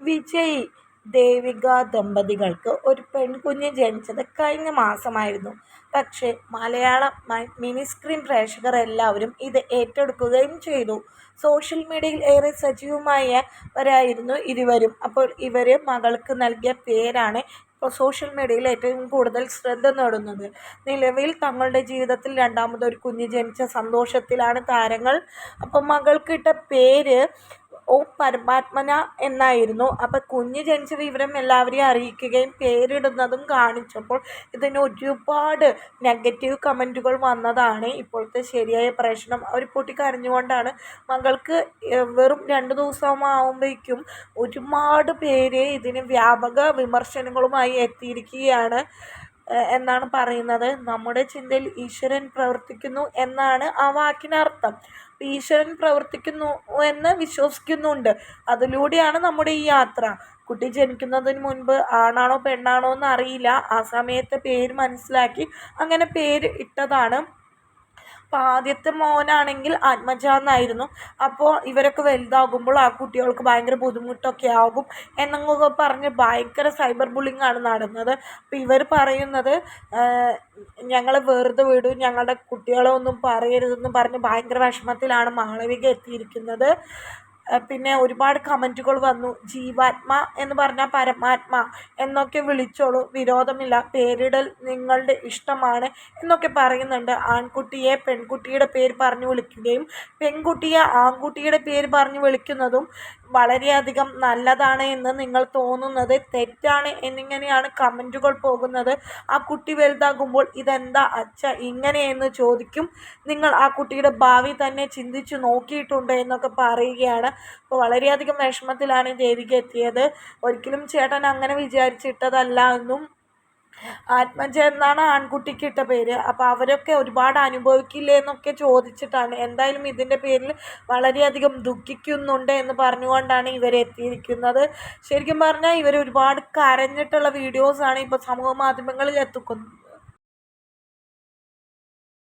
വിജയ് ദേവിക ദമ്പതികൾക്ക് ഒരു പെൺകുഞ്ഞ് ജനിച്ചത് കഴിഞ്ഞ മാസമായിരുന്നു. പക്ഷേ മലയാളം മിനി സ്ക്രീൻ പ്രേക്ഷകർ എല്ലാവരും ഇത് ഏറ്റെടുക്കുകയും ചെയ്തു. സോഷ്യൽ മീഡിയയിൽ ഏറെ സജീവമായവരായിരുന്നു ഇരുവരും. അപ്പോൾ ഇവർ മകൾക്ക് നൽകിയ പേരാണ് ഇപ്പോൾ സോഷ്യൽ മീഡിയയിൽ ഏറ്റവും കൂടുതൽ ശ്രദ്ധ നേടുന്നത്. നിലവിൽ തങ്ങളുടെ ജീവിതത്തിൽ രണ്ടാമതൊരു കുഞ്ഞ് ജനിച്ച സന്തോഷത്തിലാണ് താരങ്ങൾ. അപ്പോൾ മകൾക്കിട്ട പേര് ഓ പരമാത്മന എന്നായിരുന്നു. അപ്പം കുഞ്ഞ് ജനിച്ച വിവരം എല്ലാവരെയും അറിയിക്കുകയും പേരിടുന്നതും കാണിച്ചപ്പോൾ ഇതിന് ഒരുപാട് നെഗറ്റീവ് കമന്റുകൾ വന്നതാണ്. ഇപ്പോഴത്തെ ശരിയായ പ്രശ്നം അവർ പൊട്ടിക്കരഞ്ഞുകൊണ്ടാണ്. മകൾക്ക് വെറും രണ്ട് ദിവസമാകുമ്പോഴേക്കും ഒരുപാട് പേര് ഇതിന് വ്യാപക വിമർശനങ്ങളുമായി എത്തിയിരിക്കുകയാണ്. എന്നാണ് പറയുന്നത്. നമ്മുടെ ചിന്തയിൽ ഈശ്വരൻ പ്രവർത്തിക്കുന്നു എന്നാണ് ആ വാക്കിനർത്ഥം. ഈശ്വരൻ പ്രവർത്തിക്കുന്നു എന്ന് വിശ്വസിക്കുന്നുണ്ട്. അതിലൂടെയാണ് നമ്മുടെ ഈ യാത്ര. കുട്ടി ജനിക്കുന്നതിന് മുൻപ് ആണാണോ പെണ്ണാണോ എന്ന് അറിയില്ല. ആ സമയത്തെ പേര് മനസ്സിലാക്കി അങ്ങനെ പേര് ഇട്ടതാണ്. അപ്പോൾ ആദ്യത്തെ മോനാണെങ്കിൽ ആത്മജ എന്നായിരുന്നു. അപ്പോൾ ഇവരൊക്കെ വലുതാകുമ്പോൾ ആ കുട്ടികൾക്ക് ഭയങ്കര ബുദ്ധിമുട്ടൊക്കെ ആകും എന്നൊക്കെ പറഞ്ഞ് ഭയങ്കര സൈബർ ബുള്ളിങ് ആണ് നടന്നത്. അപ്പോൾ ഇവർ പറയുന്നത് ഞങ്ങളെ വെറുതെ വിടും ഞങ്ങളുടെ കുട്ടികളെ ഒന്നും പറയരുതെന്ന് പറഞ്ഞ് ഭയങ്കര വിഷമത്തിലാണ് മാളവിക എത്തിയിരിക്കുന്നത്. പിന്നെ ഒരുപാട് കമന്റുകൾ വന്നു. ജീവാത്മ എന്ന് പറഞ്ഞാൽ പരമാത്മ എന്നൊക്കെ വിളിച്ചോളൂ. വിരോധമില്ല. പേരിടൽ നിങ്ങളുടെ ഇഷ്ടമാണ് എന്നൊക്കെ പറയുന്നുണ്ട്. ആൺകുട്ടിയെ പെൺകുട്ടിയുടെ പേര് പറഞ്ഞു വിളിക്കുകയും പെൺകുട്ടിയെ ആൺകുട്ടിയുടെ പേര് പറഞ്ഞു വിളിക്കുന്നതും വളരെയധികം നല്ലതാണ് എന്ന് നിങ്ങൾ തോന്നുന്നത് തെറ്റാണ് എന്നിങ്ങനെയാണ് കമന്റുകൾ പോകുന്നത്. ആ കുട്ടി വലുതാകുമ്പോൾ ഇതെന്താ അച്ഛ ഇങ്ങനെയെന്ന് ചോദിക്കും. നിങ്ങൾ ആ കുട്ടിയുടെ ഭാവി തന്നെ ചിന്തിച്ചു നോക്കിയിട്ടുണ്ട് എന്നൊക്കെ പറയുകയാണ്. അപ്പോൾ വളരെയധികം വിഷമത്തിലാണ് ദേവിക എത്തിയത്. ഒരിക്കലും ചേട്ടൻ അങ്ങനെ വിചാരിച്ചിട്ടതല്ല എന്നും ആത്മജ എന്നാണ് ആൺകുട്ടിക്ക് ഇട്ട പേര്. അപ്പോൾ അവരൊക്കെ ഒരുപാട് അനുഭവിക്കില്ലേ എന്നൊക്കെ ചോദിച്ചിട്ടാണ്. എന്തായാലും ഇതിന്റെ പേരിൽ വളരെയധികം ദുഃഖിക്കുന്നുണ്ട് എന്ന് പറഞ്ഞുകൊണ്ടാണ് ഇവർ എത്തിയിരിക്കുന്നത്. ശരിക്കും പറഞ്ഞാൽ ഇവർ ഒരുപാട് കരഞ്ഞിട്ടുള്ള വീഡിയോസാണ് ഇപ്പോൾ സമൂഹ മാധ്യമങ്ങളിൽ എത്തിക്കുന്നത്